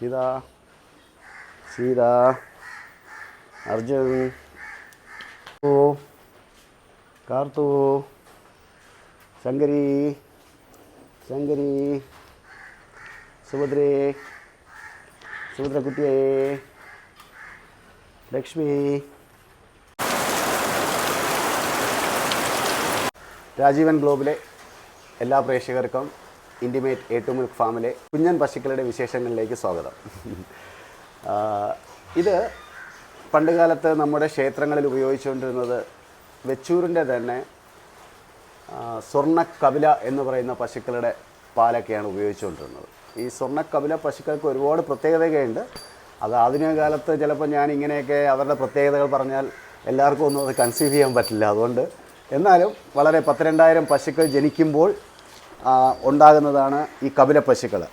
സീത സീത അർജുൻ ഓ കാർത്തു ശങ്കരി ശങ്കരി സുഭദ്രേ സുഭദ്രക്കുട്ടിയേ ലക്ഷ്മി രാജീവൻ ഗ്ലോബിലെ എല്ലാ പ്രേക്ഷകർക്കും ഇന്റിമേറ്റ് ഏറ്റവും മിൽക്ക് ഫാമിലെ കുഞ്ഞൻ പശുക്കളുടെ വിശേഷങ്ങളിലേക്ക് സ്വാഗതം. ഇത് പണ്ടുകാലത്ത് നമ്മുടെ ക്ഷേത്രങ്ങളിൽ ഉപയോഗിച്ചുകൊണ്ടിരുന്നത് വെച്ചൂരിന്റെ തന്നെ സ്വർണ കപില എന്ന് പറയുന്ന പശുക്കളുടെ പാലൊക്കെയാണ് ഉപയോഗിച്ചുകൊണ്ടിരുന്നത്. ഈ സ്വർണ കപില പശുക്കൾക്ക് ഒരുപാട് പ്രത്യേകതയൊക്കെയുണ്ട് അത് ആധുനിക കാലത്ത് ചിലപ്പോൾ ഞാൻ ഇങ്ങനെയൊക്കെ അവരുടെ പ്രത്യേകതകൾ പറഞ്ഞാൽ എല്ലാവർക്കും ഒന്നും അത് കൺസീവ് ചെയ്യാൻ പറ്റില്ല. അതുകൊണ്ട് എന്നാലും വളരെ പത്തിരണ്ടായിരം പശുക്കൾ ജനിക്കുമ്പോൾ ഉണ്ടാകുന്നതാണ് ഈ കപില പശുക്കൾ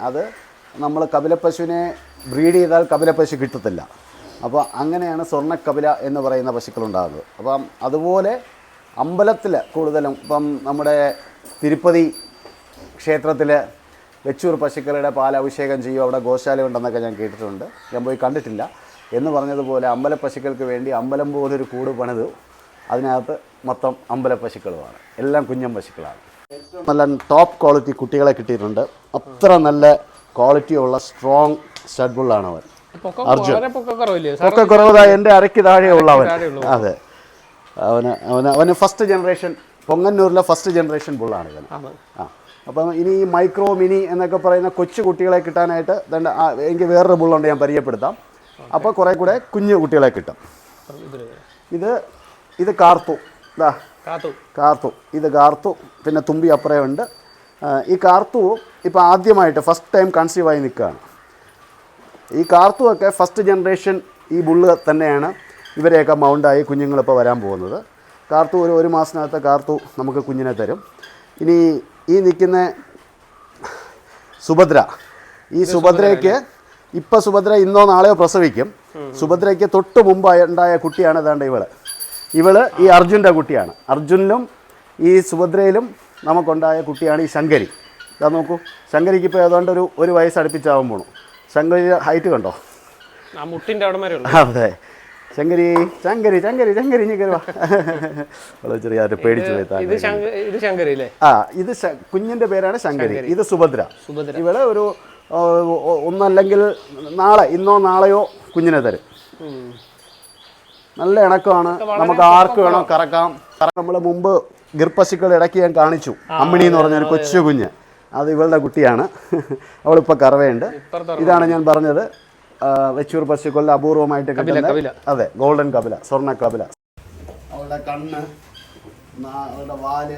അത് നമ്മൾ കപില പശുവിനെ ബ്രീഡ് ചെയ്താൽ കപില പശു കിട്ടത്തില്ല. അപ്പോൾ അങ്ങനെയാണ് സ്വർണ കപില എന്ന് പറയുന്ന പശുക്കൾ ഉണ്ടാകുന്നത് അപ്പം അതുപോലെ അമ്പലത്തിൽ കൂടുതലും ഇപ്പം നമ്മുടെ തിരുപ്പതി ക്ഷേത്രത്തിൽ വെച്ചൂർ പശുക്കളുടെ പാൽ അഭിഷേകം ചെയ്യും. അവിടെ ഗോശാല ഉണ്ടെന്നൊക്കെ ഞാൻ കേട്ടിട്ടുണ്ട്. ഞാൻ പോയി കണ്ടിട്ടില്ല. എന്ന് പറഞ്ഞതുപോലെ അമ്പല പശുക്കൾക്ക് വേണ്ടി അമ്പലം പോലൊരു കൂട് പണിത്. അതിനകത്ത് മൊത്തം അമ്പല പശുക്കളുമാണ്. എല്ലാം കുഞ്ഞം പശുക്കളാണ്. നല്ല ടോപ്പ് ക്വാളിറ്റി കുട്ടികളെ കിട്ടിയിട്ടുണ്ട്. അത്ര നല്ല ക്വാളിറ്റി ഉള്ള സ്ട്രോങ് സ്റ്റഡ്ബുള്ളാണ് അവൻ. അർജുൻ. ഒക്കെ കുറവതാ എന്റെ അരയ്ക്ക് താഴെ ഉള്ളവൻ അതെ. അവന് അവന് അവന് ഫസ്റ്റ് ജനറേഷൻ പൊങ്ങന്നൂരിലെ ഫസ്റ്റ് ജനറേഷൻ ബുള്ളാണ് ഇവൻ. ആ. അപ്പം ഇനി ഈ മൈക്രോ മിനി എന്നൊക്കെ പറയുന്ന കൊച്ചു കുട്ടികളെ കിട്ടാനായിട്ട് ദണ്ട എനിക്ക് വേറൊരു ബുള്ളുണ്ട് ഞാൻ പരിചയപ്പെടുത്താം. അപ്പോൾ കുറേ കൂടെ കുഞ്ഞു കുട്ടികളെ കിട്ടും. ഇത് ഇത് കാർത്തു. ഇതാ കാർത്തു കാർത്തു. ഇത് കാർത്തു പിന്നെ തുമ്പി അപ്പുറമുണ്ട് ആ, ഈ കാർത്തു ഇപ്പോൾ ആദ്യമായിട്ട് ഫസ്റ്റ് ടൈം കൺസീവ് ആയി നിൽക്കുകയാണ്. ഈ കാർത്തുവൊക്കെ ഫസ്റ്റ് ജനറേഷൻ ഈ ബുള്ള് തന്നെയാണ്. ഇവരെയൊക്കെ മൗണ്ടായി കുഞ്ഞുങ്ങളിപ്പോൾ വരാൻ പോകുന്നത്. കാർത്തു ഒരു ഒരു മാസത്തിനകത്ത് കാർത്തു നമുക്ക് കുഞ്ഞിനെ തരും. ഇനി ഈ നിൽക്കുന്ന സുഭദ്ര ഈ സുഭദ്രയ്ക്ക് ഇപ്പം സുഭദ്ര ഇന്നോ നാളെയോ പ്രസവിക്കും. സുഭദ്രയ്ക്ക് തൊട്ട് മുമ്പ് ഉണ്ടായ കുട്ടിയാണ് ഏതാണ്ട് ഇവൾ. ഇവൾ ഈ അർജുന്റെ കുട്ടിയാണ്. അർജുനിലും ഈ സുഭദ്രയിലും നമുക്കുണ്ടായ കുട്ടിയാണ് ഈ ശങ്കരി. ഇതാ നോക്കൂ ശങ്കരിക്ക് ഇപ്പോൾ ഏതാണ്ട് ഒരു ഒരു വയസ്സ് അടുപ്പിച്ചാവാൻ പോണു. ശങ്കരി ഹൈറ്റ് കണ്ടോ? അവിടെ വരെ അതെ. ശങ്കരി ശങ്കരി ശങ്കരി ശങ്കരി കയറുവാ. വളരെ ചെറിയ പേടിച്ചു പോയി ആ ഇത് കുഞ്ഞിന്റെ പേരാണ് ശങ്കരി. ഇത് സുഭദ്ര. സുഭദ്ര. ഇവൾ ഒരു ഒന്നല്ലെങ്കിൽ നാളെ ഇന്നോ നാളെയോ കുഞ്ഞിനെ തരും. നല്ല ഇണക്കമാണ്. നമുക്ക് ആർക്ക് വേണോ കറക്കാം. നമ്മൾ മുമ്പ് ഗിർപ്പശുക്കൾ ഇടയ്ക്ക് ഞാൻ കാണിച്ചു. അമ്മിണി എന്ന് പറഞ്ഞൊരു കൊച്ചു കുഞ്ഞ്. അത് ഇവളുടെ കുട്ടിയാണ്. അവളിപ്പോൾ കറവയുണ്ട്. ഇതാണ് ഞാൻ പറഞ്ഞത്. വെച്ചൂർ പശുക്കളുടെ അപൂർവമായിട്ട് കിട്ടുന്ന. അതെ ഗോൾഡൻ കപില സ്വർണ കപില. അവളുടെ കണ്ണ് അവളുടെ വാൽ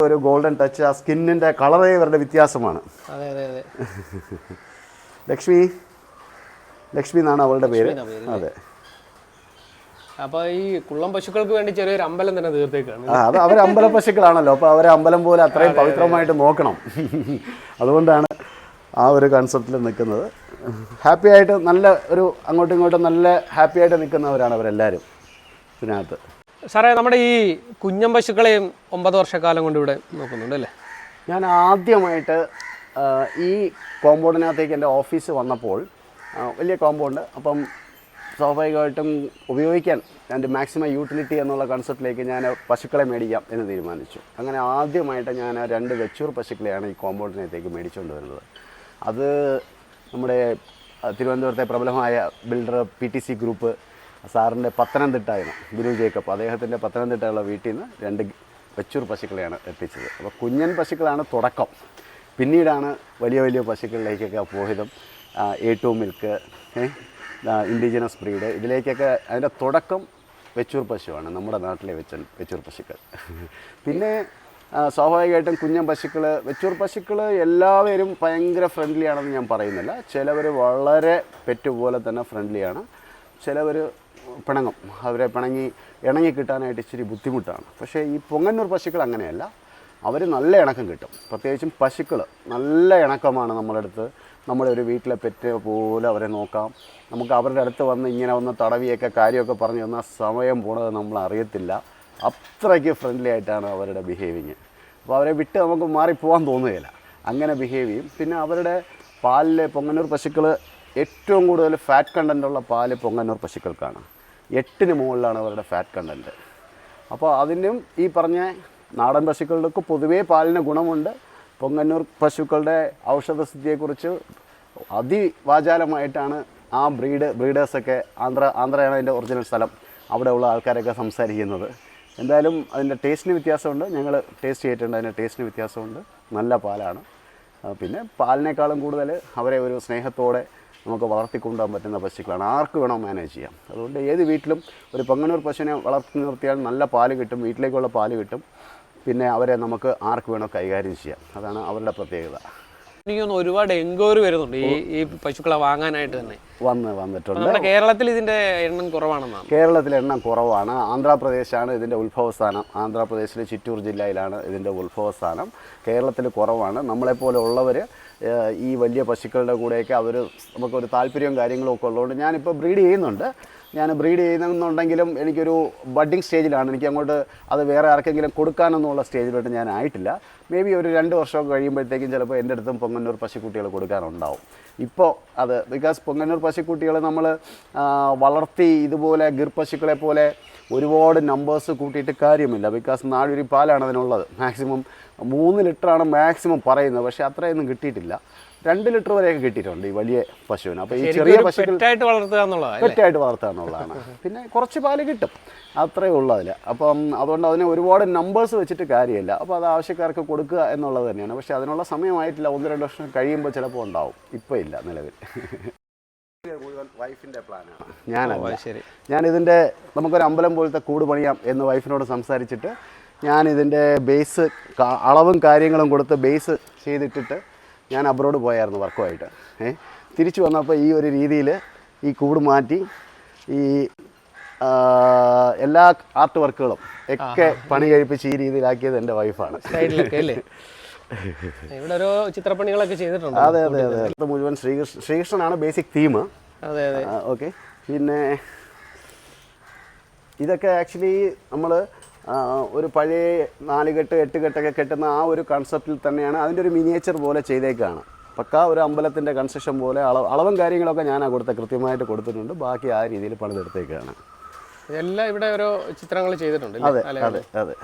ഒരു ഗോൾഡൻ ടച്ച്. ആ സ്കിന്നിന്റെ കളറേ ഇവരുടെ വ്യത്യാസമാണ്. ലക്ഷ്മി. ലക്ഷ്മി എന്നാണ് അവളുടെ പേര്, അതെ. അപ്പൊ ഈ കുള്ളം പശുക്കൾക്ക് വേണ്ടി ചെറിയൊരു അമ്പലം തന്നെ തീർത്തേക്കാണ്. അത് അവർ അമ്പല പശുക്കളാണല്ലോ. അപ്പൊ അവരെ അമ്പലം പോലെ അത്രയും പവിത്രമായിട്ട് നോക്കണം. അതുകൊണ്ടാണ് ആ ഒരു കൺസെപ്റ്റിൽ നിൽക്കുന്നത് ഹാപ്പി ആയിട്ട് നല്ല ഒരു അങ്ങോട്ടും ഇങ്ങോട്ടും നല്ല ഹാപ്പി ആയിട്ട് നിൽക്കുന്നവരാണ് അവരെല്ലാവരും ഇതിനകത്ത്. സാറേ നമ്മുടെ ഈ കുഞ്ഞം പശുക്കളെയും ഒമ്പത് വർഷക്കാലം കൊണ്ട് ഇവിടെ നോക്കുന്നുണ്ട് അല്ലേ? ഞാൻ ആദ്യമായിട്ട് ഈ കോമ്പൗണ്ടിനകത്തേക്ക് എന്റെ ഓഫീസ് വന്നപ്പോൾ വലിയ കോമ്പൗണ്ട് അപ്പം സ്വാഭാവികമായിട്ടും ഉപയോഗിക്കാൻ എന്റെ മാക്സിമം യൂട്ടിലിറ്റി എന്നുള്ള കൺസെപ്റ്റിലേക്ക് ഞാൻ പശുക്കളെ മേടിക്കാം എന്ന് തീരുമാനിച്ചു. അങ്ങനെ ആദ്യമായിട്ട് ഞാൻ രണ്ട് വെച്ചൂർ പശുക്കളെയാണ് ഈ കോമ്പൗണ്ടിനകത്തേക്ക് മേടിച്ചുകൊണ്ട് വരുന്നത്. അത് നമ്മുടെ തിരുവനന്തപുരത്തെ പ്രബലമായ builder P T C group സാറിന്റെ പത്തനംതിട്ടായിരുന്നു ഗുരു ജേക്കബ്. അദ്ദേഹത്തിന്റെ പത്തനംതിട്ടയുള്ള വീട്ടിൽ നിന്ന് രണ്ട് വെച്ചൂർ പശുക്കളെയാണ് എത്തിച്ചത്. അപ്പോൾ കുഞ്ഞൻ പശുക്കളാണ് തുടക്കം. പിന്നീടാണ് വലിയ വലിയ പശുക്കളിലേക്കൊക്കെ പോയതും ടു മിൽക്ക് ഇൻഡിജിനസ് ബ്രീഡ് ഇതിലേക്കൊക്കെ അതിന്റെ തുടക്കം വെച്ചൂർ പശുവാണ്. നമ്മുടെ നാട്ടിലെ വെച്ച വെച്ചൂർ പശുക്കൾ. പിന്നെ സ്വാഭാവികമായിട്ടും കുഞ്ഞൻ പശുക്കൾ വെച്ചൂർ പശുക്കൾ എല്ലാവരും ഭയങ്കര ഫ്രണ്ട്ലി ആണെന്ന് ഞാൻ പറയുന്നില്ല. ചിലവർ വളരെ പെറ്റ് പോലെ തന്നെ ഫ്രണ്ട്ലിയാണ് ചിലവർ പിണങ്ങും. അവരെ പിണങ്ങി ഇണങ്ങി കിട്ടാനായിട്ട് ഇച്ചിരി ബുദ്ധിമുട്ടാണ്. പക്ഷേ ഈ പൊങ്ങന്നൂർ പശുക്കൾ അങ്ങനെയല്ല. അവർ നല്ല ഇണക്കം കിട്ടും. പ്രത്യേകിച്ചും പശുക്കൾ നല്ല ഇണക്കമാണ് നമ്മുടെ നമ്മുടെ ഒരു വീട്ടിലെ പെറ്റ് പോലെ അവരെ നോക്കാം. നമുക്ക് അവരുടെ അടുത്ത് വന്ന് ഇങ്ങനെ ഒന്ന് തടവിയൊക്കെ കാര്യമൊക്കെ പറഞ്ഞു തന്നാൽ സമയം പോണത് നമ്മൾ അറിയത്തില്ല. അത്രയ്ക്ക് ഫ്രണ്ട്ലി ആയിട്ടാണ് അവരുടെ ബിഹേവിങ് അപ്പോൾ അവരെ വിട്ട് നമുക്ക് മാറിപ്പോകാൻ തോന്നുകയില്ല. അങ്ങനെ ബിഹേവ് ചെയ്യും. പിന്നെ അവരുടെ പാലിലെ പൊങ്ങന്നൂർ പശുക്കൾ ഏറ്റവും കൂടുതൽ ഫാറ്റ് കണ്ടന്റ് ഉള്ള പാൽ പൊങ്ങന്നൂർ പശുക്കൾക്കാണ്. എട്ടിന് മുകളിലാണ് അവരുടെ ഫാറ്റ് കണ്ടന്റ് അപ്പോൾ അതിനും ഈ പറഞ്ഞ നാടൻ പശുക്കൾക്ക് പൊതുവേ പാലിന് ഗുണമുണ്ട്. പൊങ്ങന്നൂർ പശുക്കളുടെ ഔഷധസിദ്ധിയെക്കുറിച്ച് അതിവാചാലമായിട്ടാണ് ആ ബ്രീഡ് ബ്രീഡേഴ്സൊക്കെ ആന്ധ്ര ആന്ധ്രയാണ് അതിന്റെ ഒറിജിനൽ സ്ഥലം. അവിടെയുള്ള ആൾക്കാരൊക്കെ സംസാരിക്കുന്നത്. എന്തായാലും അതിന്റെ ടേസ്റ്റിന് വ്യത്യാസമുണ്ട്. ഞങ്ങൾ ടേസ്റ്റ് ചെയ്തിട്ടുണ്ട്. അതിന്റെ ടേസ്റ്റിന് വ്യത്യാസമുണ്ട്. നല്ല പാലാണ്. പിന്നെ പാലിനേക്കാളും കൂടുതൽ അവരെ ഒരു സ്നേഹത്തോടെ നമുക്ക് വളർത്തിക്കൊണ്ടുപോകാൻ പറ്റുന്ന പശുക്കളാണ്. ആർക്ക് വേണോ മാനേജ് ചെയ്യാം. അതുകൊണ്ട് ഏത് വീട്ടിലും ഒരു പങ്ങനൂർ പശുവിനെ വളർത്തി നിർത്തിയാൽ നല്ല പാൽ കിട്ടും. വീട്ടിലേക്കുള്ള പാൽ കിട്ടും. പിന്നെ അവരെ നമുക്ക് ആർക്ക് വേണോ കൈകാര്യം ചെയ്യാം. അതാണ് അവരുടെ പ്രത്യേകത. എനിക്ക് തോന്നുന്നു ഒരുപാട് എൻക്വയറി വരുന്നുണ്ട്. ഈ ഈ പശുക്കളെ വാങ്ങാനായിട്ട് തന്നെ. വന്ന് വന്നിട്ടുണ്ട്. നമ്മുടെ കേരളത്തിൽ ഇതിന്റെ എണ്ണം കുറവാണെന്നാണ്. കേരളത്തിൽ എണ്ണം കുറവാണ്. ആന്ധ്രാപ്രദേശാണ് ഇതിന്റെ ഉത്ഭവസ്ഥാനം. ആന്ധ്രാപ്രദേശിലെ ചിറ്റൂർ ജില്ലയിലാണ് ഇതിന്റെ ഉത്ഭവസ്ഥാനം. കേരളത്തിൽ കുറവാണ്. നമ്മളെപ്പോലെ ഉള്ളവർ ഈ വലിയ പശുക്കളുടെ കൂടെയൊക്കെ അവർ നമുക്കൊരു താല്പര്യവും കാര്യങ്ങളും ഒക്കെ ഉള്ളതുകൊണ്ട് ഞാനിപ്പോൾ ബ്രീഡ് ചെയ്യുന്നുണ്ട്. ഞാൻ ബ്രീഡ് ചെയ്യുന്നുണ്ടെങ്കിലും എനിക്കൊരു ബഡ്ഡിങ് സ്റ്റേജിലാണ് എനിക്ക് അങ്ങോട്ട് അത് വേറെ ആർക്കെങ്കിലും കൊടുക്കാനൊന്നുമുള്ള സ്റ്റേജിലോട്ട് ഞാൻ ആയിട്ടില്ല. മേ ബി ഒരു രണ്ട് വർഷമൊക്കെ കഴിയുമ്പോഴത്തേക്കും ചിലപ്പോൾ എന്റെ അടുത്തും പൊങ്ങന്നൂർ പശുക്കുട്ടികൾ കൊടുക്കാനുണ്ടാവും. ഇപ്പോൾ അത് ബിക്കോസ് പൊങ്ങന്നൂർ പശുക്കുട്ടികൾ നമ്മൾ വളർത്തി ഇതുപോലെ ഗിർ പശുക്കളെ പോലെ ഒരുപാട് നമ്പേഴ്സ് കൂട്ടിയിട്ട് കാര്യമില്ല. ബിക്കോസ് നാഴൊരു പാലാണ് അതിനുള്ളത്. മാക്സിമം മൂന്ന് ലിറ്ററാണ് മാക്സിമം പറയുന്നത്. പക്ഷേ അത്രയൊന്നും കിട്ടിയിട്ടില്ല. രണ്ട് ലിറ്റർ വരെയൊക്കെ കിട്ടിയിട്ടുണ്ട് ഈ വലിയ പശുവിന്. അപ്പോൾ ഈ ചെറിയ പശുക്കൾ പെറ്റായിട്ട് വളർത്തുക എന്നുള്ളതാണ്. പിന്നെ കുറച്ച് പാൽ കിട്ടും. അത്രയേ ഉള്ളൂ അതിൽ അപ്പം അതുകൊണ്ട് അതിന് ഒരുപാട് നമ്പേഴ്സ് വെച്ചിട്ട് കാര്യമില്ല. അപ്പോൾ അത് ആവശ്യക്കാർക്ക് കൊടുക്കുക എന്നുള്ളത് തന്നെയാണ്. പക്ഷെ അതിനുള്ള സമയമായിട്ടില്ല. ഒന്ന് രണ്ട് വർഷം കഴിയുമ്പോൾ ചിലപ്പോൾ ഉണ്ടാവും. ഇപ്പോൾ ഇല്ല നിലവിൽ. വൈഫിന്റെ വൈഫിന്റെ പ്ലാനാണ് ഞാനല്ല ശരി. ഞാൻ ഇതിന്റെ നമുക്കൊരു അമ്പലം പോലത്തെ കൂട് പണിയാം എന്ന് വൈഫിനോട് സംസാരിച്ചിട്ട് ഞാൻ ഇതിന്റെ ബേസ് അളവും കാര്യങ്ങളും കൊടുത്ത് ബേസ് ചെയ്തിട്ടിട്ട് ഞാൻ അബ്രോഡ് പോയായിരുന്നു വർക്കുമായിട്ട് ഏ? തിരിച്ചു വന്നപ്പോൾ ഈ ഒരു രീതിയിൽ ഈ കൂട് മാറ്റി ഈ എല്ലാ ആർട്ട് വർക്കുകളും ഒക്കെ പണി കഴിപ്പിച്ച് ഈ രീതിയിലാക്കിയത് എന്റെ വൈഫാണ് ഇവിടെ ഓരോ ചിത്രപ്പണികളൊക്കെ ചെയ്തിട്ടുണ്ട്. അതെ അതെ അതെ. അത് മുഴുവൻ ശ്രീകൃഷ്ണ ശ്രീകൃഷ്ണനാണ് ബേസിക് തീം അതെ അതെ. ഓക്കെ പിന്നെ ഇതൊക്കെ ആക്ച്വലി നമ്മൾ ഒരു പഴയ നാലുകെട്ട് എട്ട് കെട്ടൊക്കെ കെട്ടുന്ന ആ ഒരു കൺസെപ്റ്റിൽ തന്നെയാണ് അതിന്റെ ഒരു മിനിയേച്ചർ പോലെ ചെയ്തേക്കാണ്. പക്കാ ഒരു അമ്പലത്തിന്റെ കൺസ്ട്രക്ഷൻ പോലെ അളവ് അളവും കാര്യങ്ങളൊക്കെ ആ കൊടുത്ത കൃത്യമായിട്ട് കൊടുത്തിട്ടുണ്ട്. ബാക്കി ആ രീതിയിൽ പണിതെടുത്തേക്കാണ്. എല്ലാം ഇവിടെ ഓരോ ചിത്രങ്ങൾ ചെയ്തിട്ടുണ്ട് അതെ അതെ അതെ.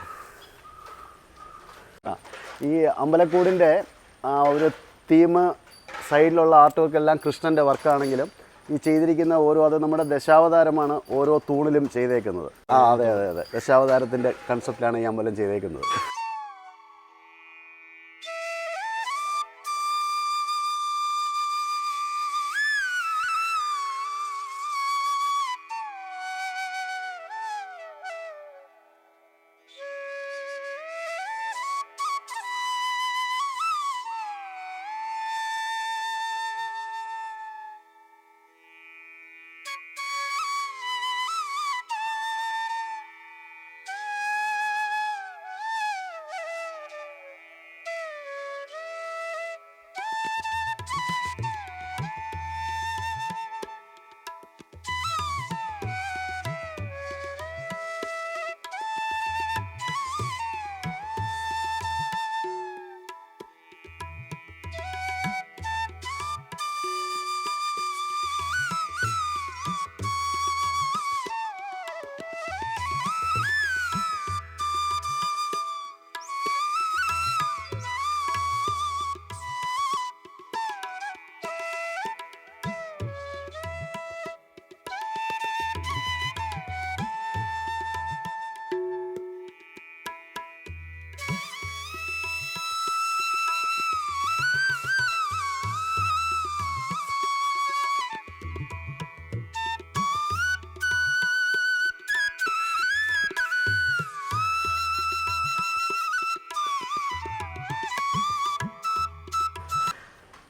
ഈ അമ്പലക്കൂടിന്റെ ആ ഒരു തീം സൈഡിലുള്ള ആർട്ട് വർക്ക് എല്ലാം കൃഷ്ണന്റെ വർക്കാണെങ്കിലും ഈ ചെയ്തിരിക്കുന്ന ഓരോ അത് നമ്മുടെ ദശാവതാരമാണ് ഓരോ തൂണിലും ചെയ്തേക്കുന്നത്. ആ അതെ അതെ അതെ. ദശാവതാരത്തിന്റെ കൺസെപ്റ്റിലാണ് ഈ അമ്പലം ചെയ്തേക്കുന്നത്.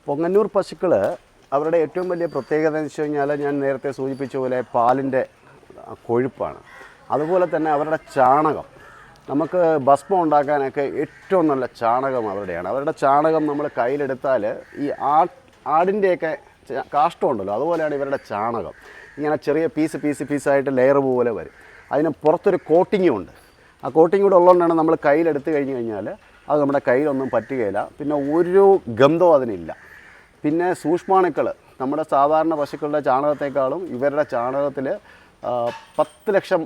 പൊങ്ങന്നൂർ പശുക്കൾ അവരുടെ ഏറ്റവും വലിയ പ്രത്യേകത എന്ന് വെച്ച് കഴിഞ്ഞാൽ ഞാൻ നേരത്തെ സൂചിപ്പിച്ച പോലെ പാലിന്റെ കൊഴുപ്പാണ്. അതുപോലെ തന്നെ അവരുടെ ചാണകം. നമുക്ക് ഭസ്മം ഉണ്ടാക്കാനൊക്കെ ഏറ്റവും നല്ല ചാണകം അവരുടെയാണ്. അവരുടെ ചാണകം നമ്മൾ കയ്യിലെടുത്താൽ ഈ ആ ആടിന്റെയൊക്കെ കാഷ്ടമുണ്ടല്ലോ അതുപോലെയാണ് ഇവരുടെ ചാണകം. ഇങ്ങനെ ചെറിയ പീസ് പീസ് പീസായിട്ട് ലെയർ പോലെ വരും. അതിന് പുറത്തൊരു കോട്ടിങ്ങും ഉണ്ട്. ആ കോട്ടിങ് കൂടെ ഉള്ളതുകൊണ്ടാണ് നമ്മൾ കയ്യിലെടുത്ത് കഴിഞ്ഞ് കഴിഞ്ഞാൽ അത് നമ്മുടെ കയ്യിലൊന്നും പറ്റുകയില്ല. പിന്നെ ഒരു ഗന്ധവും അതിനില്ല. പിന്നെ സൂക്ഷ്മാണുക്കൾ നമ്മുടെ സാധാരണ പശുക്കളുടെ ചാണകത്തെക്കാളും ഇവരുടെ ചാണകത്തിൽ പത്ത് ലക്ഷം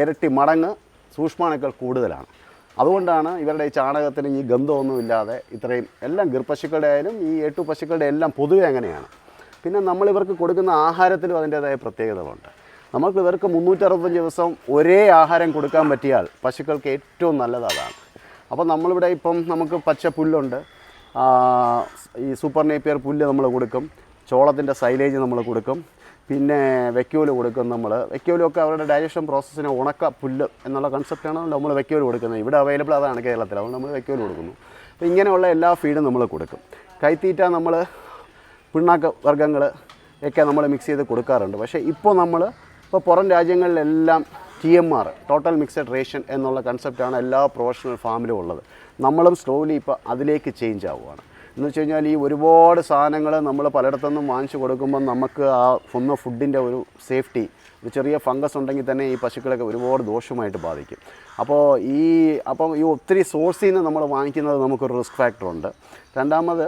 ഇരട്ടി മടങ്ങ് സൂക്ഷ്മാണുക്കൾ കൂടുതലാണ്. അതുകൊണ്ടാണ് ഇവരുടെ ഈ ചാണകത്തിന് ഈ ഗന്ധമൊന്നുമില്ലാതെ ഇത്രയും എല്ലാം ഗർഭശുക്കളുടെ ആയാലും ഈ എട്ടു പശുക്കളുടെ എല്ലാം പൊതുവെ അങ്ങനെയാണ്. പിന്നെ നമ്മൾ ഇവർക്ക് കൊടുക്കുന്ന ആഹാരത്തിലും അതിന്റേതായ പ്രത്യേകതകളുണ്ട്. നമുക്ക് ഇവർക്ക് മുന്നൂറ്ററുപത്തഞ്ച് ദിവസം ഒരേ ആഹാരം കൊടുക്കാൻ പറ്റിയാൽ പശുക്കൾക്ക് ഏറ്റവും നല്ലത് അതാണ്. അപ്പോൾ നമ്മളിവിടെ ഇപ്പം നമുക്ക് പച്ച പുല്ലുണ്ട് ഈ സൂപ്പർ നേപ്പിയർ പുല്ല് നമ്മൾ കൊടുക്കും. ചോളത്തിന്റെ സൈലേജ് നമ്മൾ കൊടുക്കും. പിന്നെ വെക്യൂൽ കൊടുക്കും നമ്മൾ വെക്യൂലൊക്കെ അവരുടെ ഡൈജഷൻ പ്രോസസ്സിന് ഉണക്ക പുല്ല് എന്നുള്ള കൺസെപ്റ്റാണ് നമ്മൾ വെക്യൂൽ കൊടുക്കുന്നത്. ഇവിടെ അവൈലബിൾ അതാണ് കേരളത്തിൽ. അതുകൊണ്ട് നമ്മൾ വെക്യൂൽ കൊടുക്കുന്നു. അപ്പോൾ ഇങ്ങനെയുള്ള എല്ലാ ഫീഡും നമ്മൾ കൊടുക്കും. കൈത്തീറ്റ നമ്മൾ പിണ്ണാക്ക് വർഗങ്ങൾ ഒക്കെ നമ്മൾ മിക്സ് ചെയ്ത് കൊടുക്കാറുണ്ട്. പക്ഷേ ഇപ്പോൾ നമ്മൾ ഇപ്പോൾ പുറം രാജ്യങ്ങളിലെല്ലാം T M R total mixed ration എന്നുള്ള കൺസെപ്റ്റാണ് എല്ലാ പ്രൊഫഷണൽ ഫാമിലും ഉള്ളത്. നമ്മളും സ്ലോലി ഇപ്പോൾ അതിലേക്ക് ചേഞ്ച് ആവുകയാണ് എന്ന് വെച്ച് കഴിഞ്ഞാൽ ഈ ഒരുപാട് സാധനങ്ങൾ നമ്മൾ പലയിടത്തുനിന്നും വാങ്ങിച്ചു കൊടുക്കുമ്പോൾ നമുക്ക് ആ ഒന്ന് ഫുഡിന്റെ ഒരു സേഫ്റ്റി ഒരു ചെറിയ ഫംഗസ് ഉണ്ടെങ്കിൽ തന്നെ ഈ പശുക്കളൊക്കെ ഒരുപാട് ദോഷമായിട്ട് ബാധിക്കും. അപ്പോൾ ഈ അപ്പം ഈ ഒത്തിരി സോഴ്സിൽ നിന്ന് നമ്മൾ വാങ്ങിക്കുന്നത് നമുക്കൊരു റിസ്ക് ഫാക്ടറുണ്ട് രണ്ടാമത്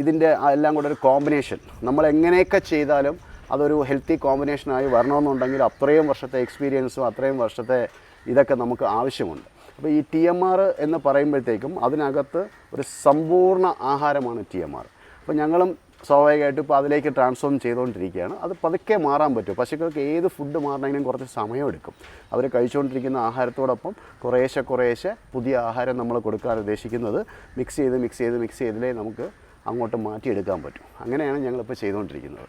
ഇതിന്റെ എല്ലാം കൂടെ ഒരു കോമ്പിനേഷൻ നമ്മൾ എങ്ങനെയൊക്കെ ചെയ്താലും അതൊരു ഹെൽത്തി കോമ്പിനേഷനായി വരണമെന്നുണ്ടെങ്കിൽ അത്രയും വർഷത്തെ എക്സ്പീരിയൻസും അത്രയും വർഷത്തെ ഇതൊക്കെ നമുക്ക് ആവശ്യമുണ്ട്. അപ്പോൾ ഈ ടി എം ആർ എന്ന് പറയുമ്പോഴത്തേക്കും അതിനകത്ത് ഒരു സമ്പൂർണ ആഹാരമാണ് ടി എം ആർ അപ്പോൾ ഞങ്ങളും സ്വാഭാവികമായിട്ടും ഇപ്പോൾ അതിലേക്ക് ട്രാൻസ്ഫോം ചെയ്തുകൊണ്ടിരിക്കുകയാണ്. അത് പതുക്കെ മാറാൻ പറ്റും. പശുക്കൾക്ക് ഏത് ഫുഡ് മാറണമെങ്കിലും കുറച്ച് സമയമെടുക്കും അവർ കഴിച്ചുകൊണ്ടിരിക്കുന്ന ആഹാരത്തോടൊപ്പം കുറേശ്ശെ കുറേശ്ശെ പുതിയ ആഹാരം നമ്മൾ കൊടുക്കാൻ ഉദ്ദേശിക്കുന്നത് മിക്സ് ചെയ്ത് മിക്സ് ചെയ്ത് മിക്സ് ചെയ്തിലേ നമുക്ക് അങ്ങോട്ട് മാറ്റിയെടുക്കാൻ പറ്റും. അങ്ങനെയാണ് ഞങ്ങളിപ്പോൾ ചെയ്തുകൊണ്ടിരിക്കുന്നത്.